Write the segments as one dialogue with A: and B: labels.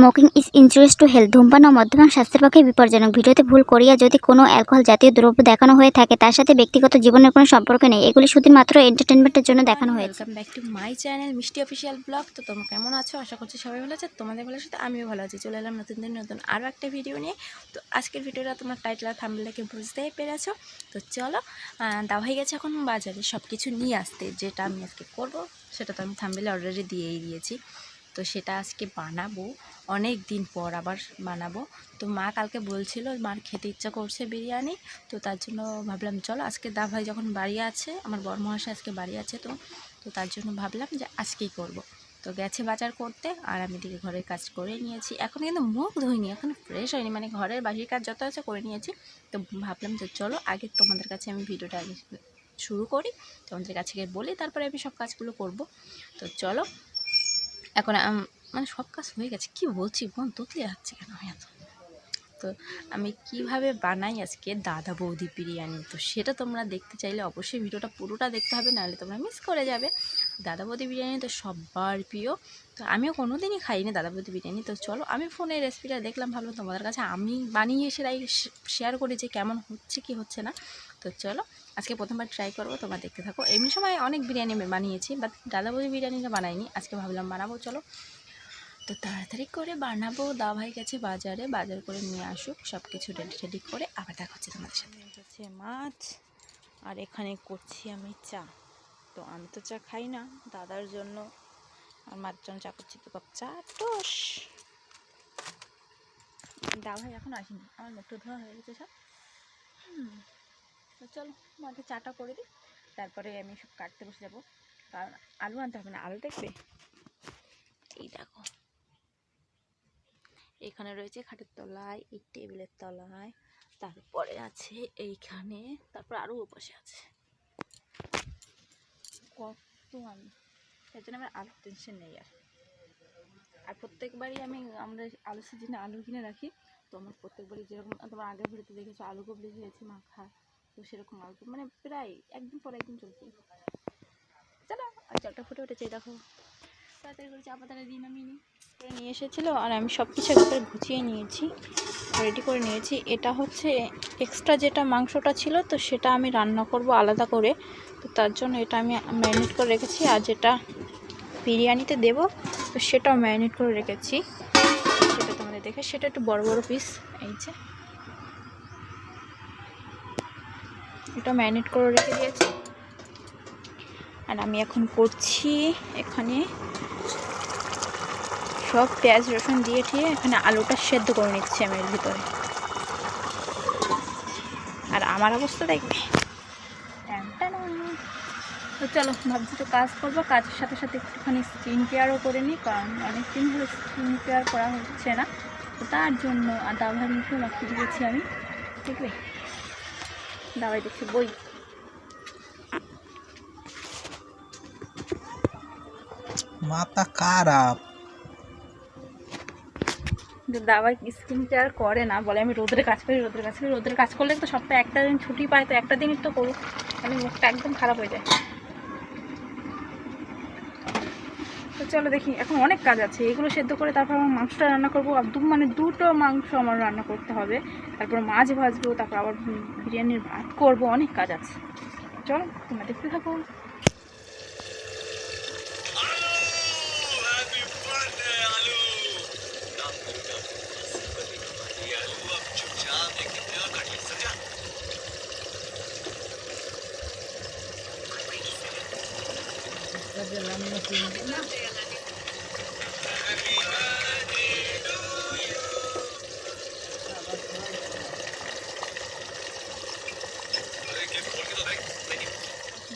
A: Smoking is injurious to health ধূমপান ও মদ্যপান স্বাস্থ্যের পক্ষে বিপজ্জনক। ভিডিওতে ভুল করিয়া যদি কোনো অ্যালকোহল জাতীয় দ্রব্য দেখানো হয়ে থাকে, তার সাথে ব্যক্তিগত জীবনের কোনো সম্পর্ক নেই। এগুলি শুধুমাত্র এন্টারটেনমেন্টের জন্য দেখানো হয়েছে।
B: Welcome back to my channel Mishti official blog তো তোমরা কেমন আছো? আশা করছি সবাই ভালো আছে। তোমাদের ভালো আছে আমিও ভালো আছি। চলে এলাম নতুন দিন, নতুন আরও একটা ভিডিও নিয়ে। তো আজকের ভিডিওটা তোমার টাইটেল আর বুঝতেই পেরেছ। তো চলো দাও হয়ে গেছে এখন বাজারে সব কিছু নিয়ে আসতে। যেটা আমি আজকে করব, সেটা তো আমি থাম্বনেলে অলরেডি দিয়েই দিয়েছি। তো সেটা আজকে বানাবো। অনেক দিন পর আবার বানাবো। তো মা কালকে বলছিল, মার খেতে ইচ্ছা করছে বিরিয়ানি, তো তার জন্য ভাবলাম, চলো আজকে দা ভাই যখন বাড়ি আছে, আমার বড় মহাশয় আজকে বাড়ি আছে তো তো তার জন্য ভাবলাম যে আজকেই করব। তো গেছে বাজার করতে, আর আমি দিকে ঘরের কাজ করে নিয়েছি। এখন কিন্তু মুখ ধুইনি, এখন ফ্রেশ হয়নি মানে ঘরের বাহির কাজ যত আছে করে নিয়েছি। তো ভাবলাম যে চলো, আগে তোমাদের কাছে আমি ভিডিওটা শুরু করি, তোমাদের কাছে বলি, তারপরে আমি সব কাজগুলো করব। তো চলো এখন মানে সব কাজ হয়ে গেছে। কি বলছি বোন তোতলে যাচ্ছে কেন? আমি এত তো আমি কীভাবে বানাই আজকে দাদা বৌদি বিরিয়ানি? তো সেটা তোমরা দেখতে চাইলে অবশ্যই ভিডিওটা পুরোটা দেখতে হবে, নাহলে তোমরা মিস করে যাবে। দাদা বৌদি বিরিয়ানি তো সবার প্রিয়। তো আমিও কোনো দিনই খাইনি দাদা বৌদি বিরিয়ানি। তো চলো, আমি ফোনে রেসিপিটা দেখলাম, ভাবলাম তোমাদের কাছে আমি বানিয়ে সেটাই শেয়ার করি যে কেমন হচ্ছে কি হচ্ছে না। তো চলো, আজকে প্রথমবার ট্রাই করব, তোমরা দেখতে থাকো। এমনি সময় অনেক বিরিয়ানি বানিয়েছি বাট দাদা বৌদি বিরিয়ানিটা বানাইনি, আজকে ভাবলাম বানাবো। চলো তো তাড়াতাড়ি করে বানাবো দা ভাই গেছে বাজারে। বাজার করে নিয়ে আসুক সব কিছু রেডি রেডি করে আবার দেখা হচ্ছে তোমাদের সাথে। হচ্ছে মাছ আর এখানে করছি আমি চা। তো আমি তো চা খাই না দাদার জন্য। আর মার জন্য চা করছি তো কাপ চা টোস। দা ভাই এখন আসেনি আমার মুখটা ধোয়া হয়ে গেছে সব। হুম, তো চলো মাকে চাটা করে দিই। তারপরে আমি সব কাটতে বসে যাব। কারণ আলু আনতে হবে না আলু দেখবে? এই দেখো। এখানে রয়েছে খাটের তলায়, এই টেবিলের তলায়, তারপরে আছে এইখানে, তারপর আরও ওপাশে আছে। কত আমি, এর জন্য আমার আলুর টেনশন নেই আর। আর প্রত্যেকবারই আমি আমরা আলু সিজনে আলু কিনে রাখি, তো আমার প্রত্যেকবারই যেরকম, তোমার আগের ভিডিওতে দেখেছ আলু কবলি হয়েছে, মাখা, তো সেরকম আলু মানে প্রায় একদিন পর একদিন চলছে। চলো, আর জলটা ফুটে উঠেছে দেখো। তাড়াতাড়ি করে চা পাতাটা দিন আমি নিই। এসেছিল আর আমি সব কিছু একবারে গুছিয়ে নিয়েছি রেডি করে নিয়েছি। এটা হচ্ছে এক্সট্রা যেটা মাংসটা ছিল, তো সেটা আমি রান্না করব আলাদা করে। তো তার জন্য এটা আমি ম্যারিনেট করে রেখেছি আর যেটা বিরিয়ানিতে দেব, তো সেটাও ম্যারিনেট করে রেখেছি। সেটা তোমাদের দেখে, সেটা একটু বড় বড় পিস এই যে। এটা ম্যারিনেট করে রেখে দিয়েছি। আর আমি এখন করছি এখানে সব পেঁয়াজ, রসুন দিয়ে ঠিয়ে এখানে আলুটা সেদ্ধ করে নিচ্ছি আমি এর ভিতরে। আর আমার অবস্থা দেখবে। তো চলো, ভাবছি তো কাজ করব, কাজের সাথে সাথে একটুখানি স্কিন কেয়ারও করে নিই, কারণ অনেক দিন হলো স্কিন কেয়ার করা হচ্ছে না। তো তার জন্য দাবাই মুখে মাখিয়ে দিয়েছি আমি। দেখবে? দাবাই দেখছি বই।
C: মাথা খারাপ।
B: কিন্তু দাবাই স্কিন কেয়ার করে না, বলে আমি রোদের কাজ করি, রোদের কাজ করি, রোদের কাজ করলে তো সপ্তাহে একটা দিন ছুটি পাই তো একটা দিনই তো করুক মানে মুখটা একদম খারাপ হয়ে যায়। তো চলো দেখি, এখন অনেক কাজ আছে, এগুলো সেদ্ধ করে তারপর আমার মাংসটা রান্না করব, আর দু মানে দুটো মাংস আমার রান্না করতে হবে। তারপর মাছ ভাজবো, তারপর আবার বিরিয়ানির ভাত করব, অনেক কাজ আছে। চলো, তোমরা দেখতে থাকো।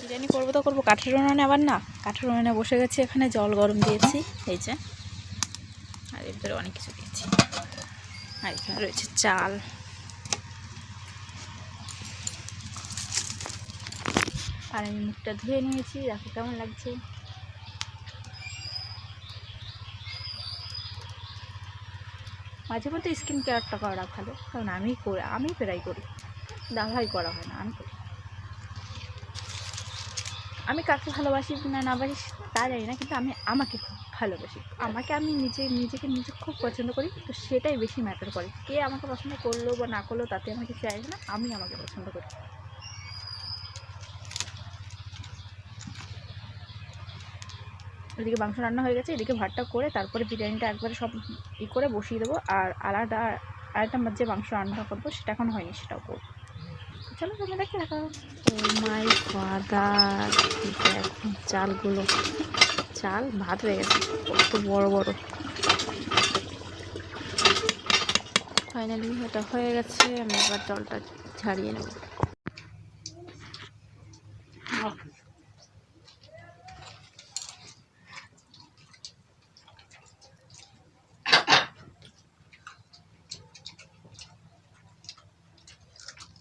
B: বিরিয়ানি করব তো করব। কাঠের উনুনে আবার না? কাঠের উনুনে বসে গেছি, এখানে জল গরম দিয়েছি। এই যে। আর এর ভিতরে অনেক কিছু দিয়েছি। আর এখানে রয়েছে চাল। আর আমি মুখটা ধুয়ে নিয়েছি। দেখো কেমন লাগছে। মাঝে মধ্যে স্কিন কেয়ারটা করা ভালো। কারণ আমি করে, আমি প্রায় করি। দাভাই করা হয় না, আমি করি। আমি কাকে ভালোবাসি না না বাসি তা জানি না, কিন্তু আমি আমাকে খুব ভালোবাসি। আমাকে আমি নিজে, নিজেকে নিজে খুব পছন্দ করি, তো সেটাই বেশি ম্যাটার করে। কে আমাকে পছন্দ করল বা না করল তাতে আমাকে কিছু না, আমি আমাকে পছন্দ করি। এদিকে মাংস রান্না হয়ে গেছে, এদিকে ভাতটা করে তারপরে বিরিয়ানিটা একবারে সব ই করে বসিয়ে দেবো। আর আলাদা আরেকটা যে মাংস রান্না করব, সেটা এখন হয়নি, সেটাও করব। চলো তুমি দেখে রাখো মাই ফাদার দেখো চালগুলো। চাল, ভাত হয়ে গেছে। কত বড় বড়। ফাইনালি এটা হয়ে গেছে। আমি এবার জলটা ছাড়িয়ে নেব।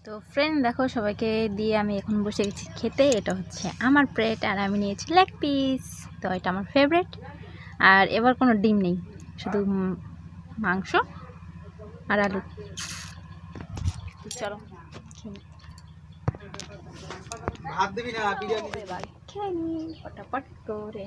B: তো ফ্রেন্ড দেখো সবাইকে দিয়ে আমি এখন বসে গেছি খেতে। এটা হচ্ছে আমার প্লেট আর আমি নিয়েছি লেগ পিস তো এটা আমার ফেভারেট আর এবার কোনো ডিম নেই শুধু মাংস আর আলু। চলো। খেয়ে নিই।
C: ভাত দিবি না বিরিয়ানি
B: এবার খেয়ে নিই ফটাফট করে।